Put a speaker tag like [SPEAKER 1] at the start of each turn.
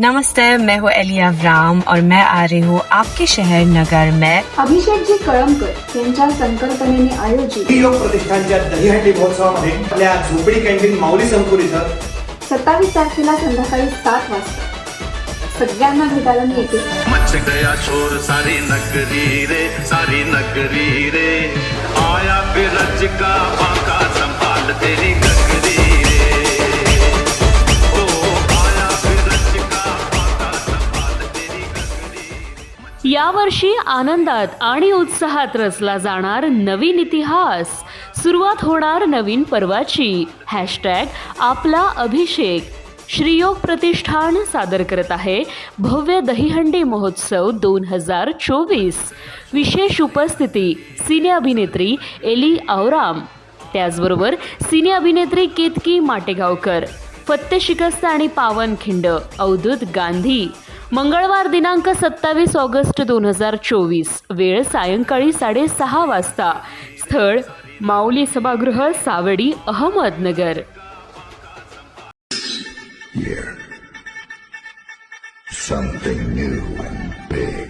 [SPEAKER 1] नमस्ते मैं हूँ एलिया राम और मैं आ रही हूँ आपके शहर नगर में।
[SPEAKER 2] अभिषेकजी कळमकर यांच्या संकल्पनेने आयोजित
[SPEAKER 3] योग प्रतिष्ठानच्या दहीहंडी महोत्सवामध्ये आपल्या झोपडी कॅन्टीन माऊली संकुल इथं
[SPEAKER 2] सत्तावीस तारखेला संध्याकाळी सात वाजता सगळ्यांना भेटायला मी येते
[SPEAKER 4] मच गया शोर सारी नगरी रे सारी नगरी रे. आया फिर का
[SPEAKER 5] यावर्षी आनंदात आणि उत्साहात रचला जाणार नवीन इतिहास. सुरुवात होणार नवीन पर्वाची. हॅशटॅग आपला अभिषेक. श्रीयोग प्रतिष्ठान सादर करत आहे. भव्य दहीहंडी महोत्सव दोन हजार चोवीस. विशेष उपस्थिती सिने अभिनेत्री एली आवराम त्याचबरोबर सिने अभिनेत्री केतकी माटेगावकर. फत्ते शिकस्त आणि पावनखिंड अवधूत गांधी. मंगळवार दिनांक सत्तावीस ऑगस्ट दोन हजार चोवीस वेळ सायंकाळी साडेसहा वाजता स्थळ माऊली सभागृह Savedi Ahmednagar
[SPEAKER 6] Something new and big.